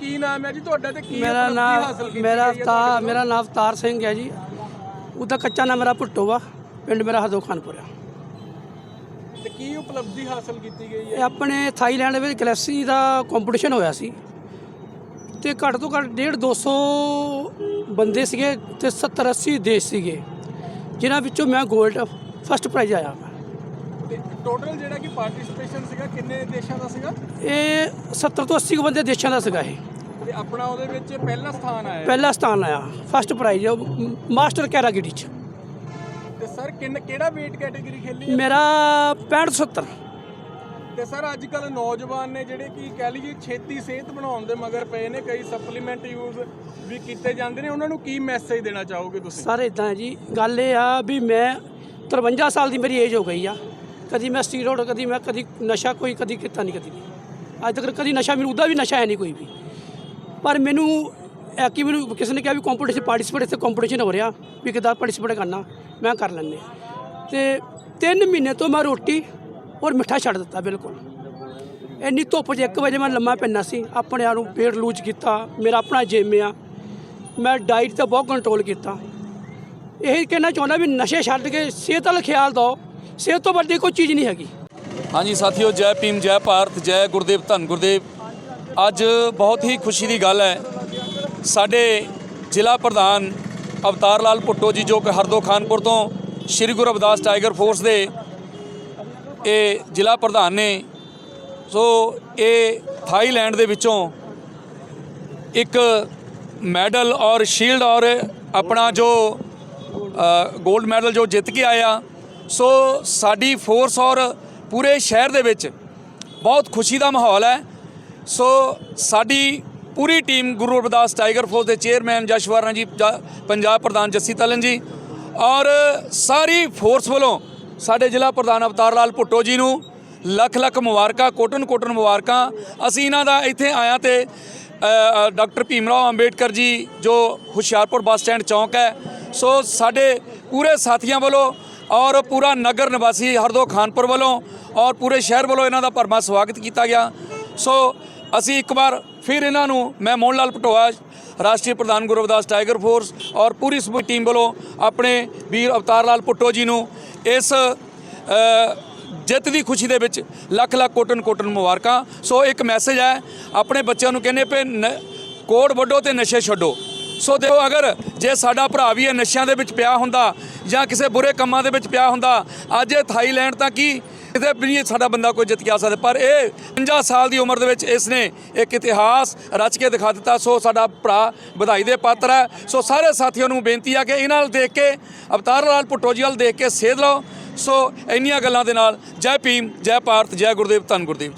ਕੀ ਨਾਮ ਹੈ ਜੀ ਤੁਹਾਡਾ ਤੇ ਕੀ ਮੇਰਾ ਨਾਮ ਮੇਰਾ ਅਵਤਾਰ ਮੇਰਾ ਨਾਮ ਅਵਤਾਰ ਸਿੰਘ ਹੈ ਜੀ। ਉਹਦਾ ਕੱਚਾ ਨਾਮ ਮੇਰਾ ਭੁੱਟੋ ਵਾ। ਪਿੰਡ ਮੇਰਾ ਹਦੋ ਖਾਨਪੁਰ ਆ। ਤੇ ਕੀ ਉਪਲਬਧੀ ਹਾਸਲ ਕੀਤੀ ਗਈ ਹੈ? ਆਪਣੇ ਥਾਈਲੈਂਡ ਵਿੱਚ ਗਲੈਕਸੀ ਦਾ ਕੰਪੀਟੀਸ਼ਨ ਹੋਇਆ ਸੀ। ਤੇ ਘੱਟ ਤੋਂ ਘੱਟ 1.5 200 ਬੰਦੇ ਸੀਗੇ ਤੇ 70 80 ਦੇਸ਼ ਸੀਗੇ ਜਿਨ੍ਹਾਂ ਵਿੱਚੋਂ ਮੈਂ 골ਡ ਫਸਟ ਪ੍ਰਾਈਜ਼ ਆਇਆ ਤੇ ਟੋਟਲ ਜਿਹੜਾ ਕਿ ਪਾਰਟਿਸਿਪੇਸ਼ਨ ਸੀਗਾ ਕਿੰਨੇ ਦੇਸ਼ਾਂ ਦਾ ਸੀਗਾ? ਇਹ 70 ਤੋਂ 80 ਕੁ ਬੰਦੇ ਦੇਸ਼ਾਂ ਦਾ ਸੀਗਾ ਇਹ। ਤੇ ਆਪਣਾ ਉਹਦੇ ਵਿੱਚ ਪਹਿਲਾ ਸਥਾਨ ਆਇਆ। ਪਹਿਲਾ ਸਥਾਨ ਆਇਆ। ਫਸਟ ਪ੍ਰਾਈਜ਼ ਮਾਸਟਰ ਕੈਰਾਗਰੀ ਚ। ਤੇ ਸਰ ਕਿੰਨ ਕਿਹੜਾ weight ਕੈਟਾਗਰੀ ਖੇਲੀ ਹੈ? ਮੇਰਾ 65 70 ਤੇ ਸਰ ਅੱਜ ਕੱਲ ਨੌਜਵਾਨ ਨੇ ਜਿਹੜੇ ਕਿ ਕਹਿ ਲਈਏ ਛੇਤੀ ਸਿਹਤ ਬਣਾਉਣ ਦੇ ਮਗਰ ਪਏ ਨੇ ਕਈ ਸਪਲੀਮੈਂਟ ਯੂਜ਼ ਵੀ ਕੀਤੇ ਜਾਂਦੇ ਨੇ। ਉਹਨਾਂ ਨੂੰ ਕੀ ਮੈਸੇਜ ਦੇਣਾ ਚਾਹੋਗੇ ਤੁਸੀਂ? ਸਰ ਇਦਾਂ ਜੀ ਗੱਲ ਇਹ ਆ ਵੀ ਮੈਂ 53 ਸਾਲ ਦੀ ਮੇਰੀ ਏਜ ਹੋ ਗਈ ਆ। ਕਦੀ ਮੈਂ ਸਟੀਰੋਇਡ ਕਦੀ ਮੈਂ ਕਦੀ ਨਸ਼ਾ ਕੋਈ ਕਦੀ ਕੀਤਾ ਨਹੀਂ ਕਦੀ ਨਹੀਂ ਅੱਜ ਤੱਕ ਕਦੀ ਨਸ਼ਾ ਮੈਨੂੰ ਉਹਦਾ ਵੀ ਨਸ਼ਾ ਹੈ ਨਹੀਂ ਕੋਈ ਵੀ। ਪਰ ਮੈਨੂੰ ਇਹ ਕਿ ਮੈਨੂੰ ਕਿਸੇ ਨੇ ਕਿਹਾ ਵੀ ਕੰਪੀਟੀਸ਼ਨ ਪਾਰਟਿਸਿਪੇਟ ਇੱਥੇ ਕੰਪੀਟੀਸ਼ਨ ਹੋ ਰਿਹਾ, ਵੀ ਕਿੱਦਾਂ ਪਾਰਟਿਸਿਪੇਟ ਕਰਨਾ, ਮੈਂ ਕਰ ਲੈਂਦੇ। ਤੇ 3 ਮਹੀਨੇ ਤੋਂ ਮੈਂ ਰੋਟੀ ਔਰ ਮਿੱਠਾ ਛੱਡ ਦਿੱਤਾ ਬਿਲਕੁਲ। ਇੰਨੀ ਧੁੱਪ 'ਚ 1 ਵਜੇ ਮੈਂ ਲੰਮਾ ਪੈਣਾ ਸੀ, ਆਪਣੇ ਆਪ ਨੂੰ ਪੇਟ ਲੂਜ ਕੀਤਾ, ਮੇਰਾ ਆਪਣਾ ਜਿਮ ਆ, ਮੈਂ ਡਾਈਟ ਤੇ ਬਹੁਤ ਕੰਟਰੋਲ ਕੀਤਾ। ਇਹ ਕਹਿਣਾ ਚਾਹੁੰਦਾ ਵੀ ਨਸ਼ੇ ਛੱਡ ਕੇ ਸਿਹਤ ਵੱਲ ਖਿਆਲ ਦਿਓ, ਸਿਹਤ ਤੋਂ ਵੱਡੀ ਕੋਈ ਚੀਜ਼ ਨਹੀਂ ਹੈਗੀ। ਹਾਂਜੀ, ਸਾਥੀਓ, ਜੈ ਭੀਮ, ਜੈ ਭਾਰਤ, ਜੈ ਗੁਰਦੇਵ ਧੰਨ, ਗੁਰਦੇਵ ਅੱਜ ਬਹੁਤ ਹੀ ਖੁਸ਼ੀ ਦੀ ਗੱਲ ਹੈ। ਸਾਡੇ ਜ਼ਿਲ੍ਹਾ ਪ੍ਰਧਾਨ ਅਵਤਾਰ ਲਾਲ ਭੁੱਟੋ ਜੀ, ਜੋ ਕਿ ਹਰਦੋ ਖਾਨਪੁਰ ਤੋਂ ਸ੍ਰੀ ਗੁਰੂ ਰਵਿਦਾਸ ਟਾਈਗਰ ਫੋਰਸ ਦੇ ਇਹ ਜ਼ਿਲ੍ਹਾ ਪ੍ਰਧਾਨ ਨੇ। ਸੋ ਇਹ ਥਾਈਲੈਂਡ ਦੇ ਵਿੱਚੋਂ ਇੱਕ ਮੈਡਲ ਔਰ ਸ਼ੀਲਡ ਔਰ ਆਪਣਾ ਜੋ 골ਡ ਮੈਡਲ ਜੋ ਜਿੱਤ ਕੇ ਆਇਆ। ਸੋ ਸਾਡੀ ਫੋਰਸ ਔਰ ਪੂਰੇ ਸ਼ਹਿਰ ਦੇ ਵਿੱਚ ਬਹੁਤ ਖੁਸ਼ੀ ਦਾ ਮਾਹੌਲ ਹੈ। ਸੋ ਸਾਡੀ ਪੂਰੀ team Guru Ravidas tiger force ਦੇ ਚੇਅਰਮੈਨ ਜਸ਼ਵਰਨ ਜੀ ਪੰਜਾਬ ਪ੍ਰਧਾਨ ਜੱਸੀ ਤਲਨ ਜੀ ਔਰ ਸਾਰੀ ਫੋਰਸ ਵੱਲੋਂ ਸਾਡੇ ਜ਼ਿਲ੍ਹਾ ਪ੍ਰਧਾਨ ਅਵਤਾਰ ਲਾਲ ਭੁੱਟੋ ਜੀ ਨੂੰ ਲੱਖ ਲੱਖ ਮੁਬਾਰਕਾਂ ਕੋਟਨ ਕੋਟਨ ਮੁਬਾਰਕਾਂ। ਅਸੀਂ ਇਹਨਾਂ ਦਾ ਇੱਥੇ ਆਇਆ ਤੇ ਅ, ਅ, ਡਾਕਟਰ ਭੀਮਰਾਓ ਅੰਬੇਡਕਰ ਜੀ ਜੋ ਹੁਸ਼ਿਆਰਪੁਰ ਬੱਸ ਸਟੈਂਡ ਚੌਂਕ ਹੈ ਸੋ ਸਾਡੇ ਪੂਰੇ ਸਾਥੀਆਂ ਵੱਲੋਂ ਔਰ ਪੂਰਾ ਨਗਰ ਨਿਵਾਸੀ ਹਰਦੋ ਖਾਨਪੁਰ ਵੱਲੋਂ ਔਰ ਪੂਰੇ ਸ਼ਹਿਰ ਵੱਲੋਂ ਇਹਨਾਂ ਦਾ ਭਰਮਾ ਸਵਾਗਤ ਕੀਤਾ ਗਿਆ। ਸੋ ਅਸੀਂ ਇੱਕ ਵਾਰ ਫਿਰ ਇਹਨਾਂ ਨੂੰ, ਮੈਂ ਮੋਹਨ ਲਾਲ ਪਟੋਆ, ਰਾਸ਼ਟਰੀ ਪ੍ਰਧਾਨ ਗੁਰੂ ਰਵਿਦਾਸ ਟਾਈਗਰ ਫੋਰਸ ਔਰ ਪੂਰੀ ਸਮੂਹ ਟੀਮ ਵੱਲੋਂ ਆਪਣੇ ਵੀਰ ਅਵਤਾਰ ਲਾਲ ਪੁੱਟੋ ਜੀ ਨੂੰ ਇਸ ਜਿੱਤ ਦੀ ਖੁਸ਼ੀ ਦੇ ਵਿੱਚ ਲੱਖ ਲੱਖ ਕੋਟਨ ਕੋਟਨ ਮੁਬਾਰਕਾਂ। ਸੋ ਇੱਕ ਮੈਸੇਜ ਹੈ, ਆਪਣੇ ਬੱਚਿਆਂ ਨੂੰ ਕਹਿੰਦੇ ਪਏ ਨ- ਕੋੜ ਵੱਡੋ ਤੇ ਨਸ਼ੇ ਛੱਡੋ। ਸੋ ਦੇਖੋ, ਅਗਰ ਜੇ ਸਾਡਾ ਭਰਾ ਵੀ ਇਹ ਨਸ਼ਿਆਂ ਦੇ ਵਿੱਚ ਪਿਆ ਹੁੰਦਾ ਜਾਂ ਕਿਸੇ ਬੁਰੇ ਕੰਮਾਂ ਦੇ ਵਿੱਚ ਪਿਆ ਹੁੰਦਾ, ਅੱਜ ਇਹ ਥਾਈਲੈਂਡ ਤਾਂ ਕੀ ਕਿਤੇ ਵੀ ਨਹੀਂ ਸਾਡਾ ਬੰਦਾ ਕੋਈ ਜਿੱਤ ਕੇ ਆ ਸਕਦਾ। ਪਰ ਇਹ 50 ਸਾਲ ਦੀ ਉਮਰ ਦੇ ਵਿੱਚ ਇਸ ਨੇ ਇੱਕ ਇਤਿਹਾਸ ਰਚ ਕੇ ਦਿਖਾ ਦਿੱਤਾ। ਸੋ ਸਾਡਾ ਭਰਾ ਵਧਾਈ ਦੇ ਪਾਤਰ ਹੈ। ਸੋ ਸਾਰੇ ਸਾਥੀਆਂ ਨੂੰ ਬੇਨਤੀ ਆ ਕਿ ਇਹਨਾਂ ਨਾਲ ਦੇਖ ਕੇ, ਅਵਤਾਰ ਲਾਲ ਭੁੱਟੋ ਵੱਲ ਦੇਖ ਕੇ ਸੇਧ ਲਓ। ਸੋ ਇੰਨੀਆਂ ਗੱਲਾਂ ਦੇ ਨਾਲ ਜੈ ਭੀਮ, ਜੈ ਭਾਰਤ, ਜੈ ਗੁਰਦੇਵ, ਧੰਨ ਗੁਰਦੇਵ।